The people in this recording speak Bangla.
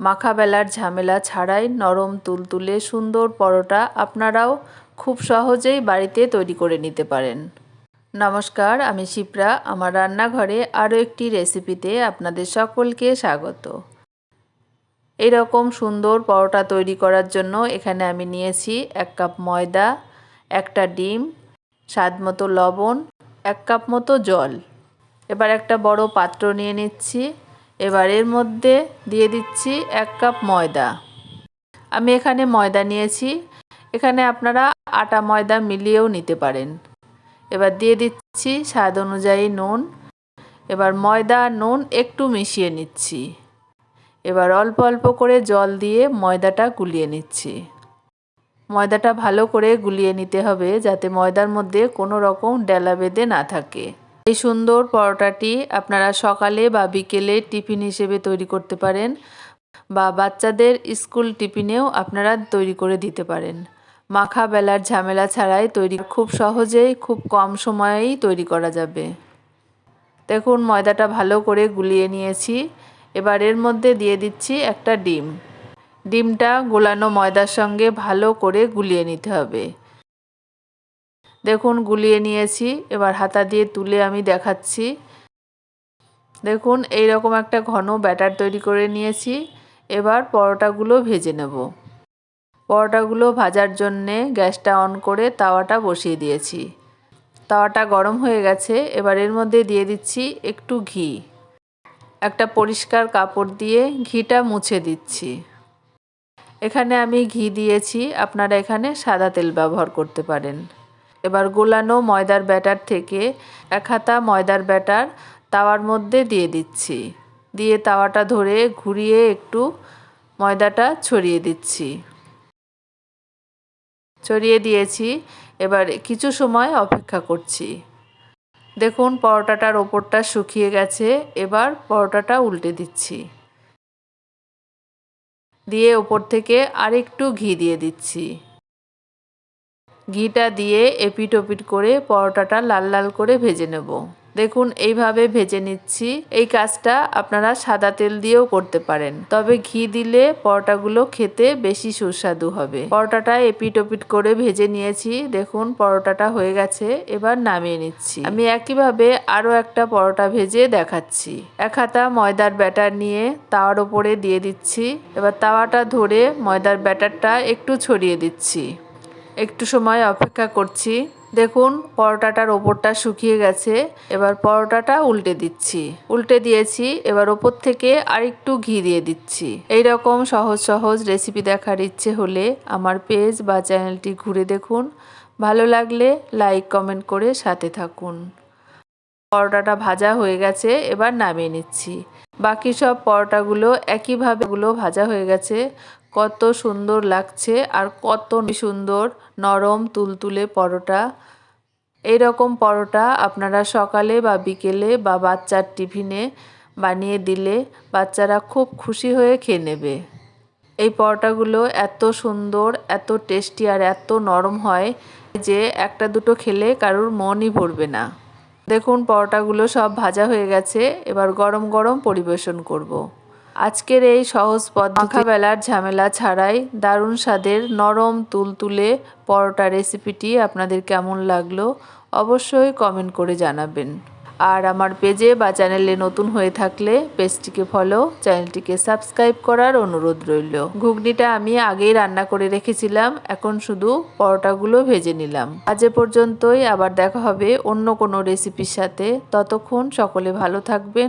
মাখা বেলার ঝামেলা ছাড়াই নরম তুলতুলে সুন্দর পরোটা আপনারাও খুব সহজেই বাড়িতে তৈরি করে নিতে পারেন। নমস্কার, আমি শিপ্রা। আমার রান্নাঘরে আরও একটি রেসিপিতে আপনাদের সকলকে স্বাগত। এরকম সুন্দর পরোটা তৈরি করার জন্য এখানে আমি নিয়েছি এক কাপ ময়দা, একটা ডিম, স্বাদ মতো লবণ, এক কাপ মতো জল। এবার একটা বড় পাত্র নিয়ে নিচ্ছি। এবার এর মধ্যে দিয়ে দিচ্ছি এক কাপ ময়দা। আমি এখানে ময়দা নিয়েছি। এখানে আপনারা আটা ময়দা মিলিয়েও নিতে পারেন। এবার দিয়ে দিচ্ছি স্বাদ অনুযায়ী নুন। এবার ময়দা নুন একটু মিশিয়ে নিচ্ছি। এবার অল্প অল্প করে জল দিয়ে ময়দাটা গুলিয়ে নিচ্ছি। ময়দাটা ভালো করে গুলিয়ে নিতে হবে যাতে ময়দার মধ্যে কোনো রকম ডেলা বেঁধে না থাকে। এই সুন্দর পরোটাটি আপনারা সকালে বা বিকেলে টিফিন হিসেবে তৈরি করতে পারেন বা বাচ্চাদের স্কুল টিফিনেও আপনারা তৈরি করে দিতে পারেন। মাখা বেলার ঝামেলা ছাড়াই তৈরি খুব সহজেই খুব কম সময়েই তৈরি করা যাবে। দেখুন, ময়দাটা ভালো করে গুলিয়ে নিয়েছি। এবার এর মধ্যে দিয়ে দিচ্ছি একটা ডিম। ডিমটা গোলানো ময়দার সঙ্গে ভালো করে গুলিয়ে নিতে হবে। দেখুন, গুলিয়ে নিয়েছি। এবার হাতা দিয়ে তুলে আমি দেখাচ্ছি। দেখুন এই রকম একটা ঘন ব্যাটার তৈরি করে নিয়েছি। এবার পরোটাগুলো ভেজে নেব। পরোটাগুলো ভাজার জন্যে গ্যাসটা অন করে তাওয়াটা বসিয়ে দিয়েছি। তাওয়াটা গরম হয়ে গেছে। এবার এর মধ্যে দিয়ে দিচ্ছি একটু ঘি। একটা পরিষ্কার কাপড় দিয়ে ঘিটা মুছে দিচ্ছি। এখানে আমি ঘি দিয়েছি। আপনারা এখানে সাদা তেল ব্যবহার করতে পারেন। এবার গোলানো ময়দার ব্যাটার থেকে এক হাতা ময়দার ব্যাটার তাওয়ার মধ্যে দিয়ে দিচ্ছি। দিয়ে তাওয়াটা ধরে ঘুরিয়ে একটু ময়দাটা ছড়িয়ে দিচ্ছি। ছড়িয়ে দিয়েছি। এবার কিছু সময় অপেক্ষা করছি। দেখুন, পরোটাটার ওপরটা শুকিয়ে গেছে। এবার পরোটাটা উল্টে দিচ্ছি। দিয়ে ওপর থেকে আরেকটু ঘি দিয়ে দিচ্ছি। ঘিটা দিয়ে এপিট ওপিট করে পরোটাটা লাল লাল করে ভেজে নেব। দেখুন, এইভাবে ভেজে নিচ্ছি। এই কাজটা আপনারা সাদা তেল দিয়েও করতে পারেন। তবে ঘি দিলে পরোটাগুলো খেতে বেশি সুস্বাদু হবে। পরোটাটা এপিট ওপিট করে ভেজে নিয়েছি। দেখুন, পরোটাটা হয়ে গেছে। এবার নামিয়ে নিচ্ছি। আমি একইভাবে আরও একটা পরোটা ভেজে দেখাচ্ছি। এক হাতা ময়দার ব্যাটার নিয়ে তাওয়ার ওপরে দিয়ে দিচ্ছি। এবার তাওয়াটা ধরে ময়দার ব্যাটারটা একটু ছড়িয়ে দিচ্ছি। একটু সময় অপেক্ষা করছি। দেখুন পরোটাটার ওপরটা শুকিয়ে গেছে। এবার পরোটাটা উল্টে দিচ্ছি। উল্টে দিয়েছি, এবার ওপর থেকে আরেকটু ঘি দিয়ে দিচ্ছি। এই রকম সহজ সহজ রেসিপি দেখার ইচ্ছে হলে আমার পেজ বা চ্যানেলটি ঘুরে দেখুন। ভালো লাগলে লাইক, কমেন্ট করে সাথে থাকুন। পরোটাটা ভাজা হয়ে গেছে, এবার নামিয়ে নিচ্ছি। বাকি সব পরোটাগুলো একইভাবেগুলো ভাজা হয়ে গেছে। কত সুন্দর লাগছে আর কত সুন্দর নরম তুলতুলে পরোটা। এইরকম পরোটা আপনারা সকালে বা বিকেলে বা বাচ্চার টিফিনে বানিয়ে দিলে বাচ্চারা খুব খুশি হয়ে খেয়ে নেবে। এই পরোটাগুলো এত সুন্দর, এত টেস্টি আর এত নরম হয় যে একটা দুটো খেলে কারুর মনই ভরবে না। দেখুন পরোটাগুলো সব ভাজা হয়ে গেছে, এবার গরম গরম পরিবেশন করব। আজকের এই সহজ পদ্ধতি বেলার ঝামেলা ছাড়াই দারুণ স্বাদের নরম তুলতুলে পরোটা রেসিপিটি আপনাদের কেমন লাগল অবশ্যই কমেন্ট করে জানাবেন। আর আমার পেজে বা চ্যানেলে নতুন হয়ে থাকলে পেজটিকে ফলো, চ্যানেলটিকে সাবস্ক্রাইব করার অনুরোধ রইল। ঘুগনিটা আমি আগেই রান্না করে রেখেছিলাম, এখন শুধু পরোটাগুলো ভেজে নিলাম। আজ পর্যন্তই, আবার দেখা হবে অন্য কোনো রেসিপির সাথে। ততক্ষণ সকলে ভালো থাকবেন।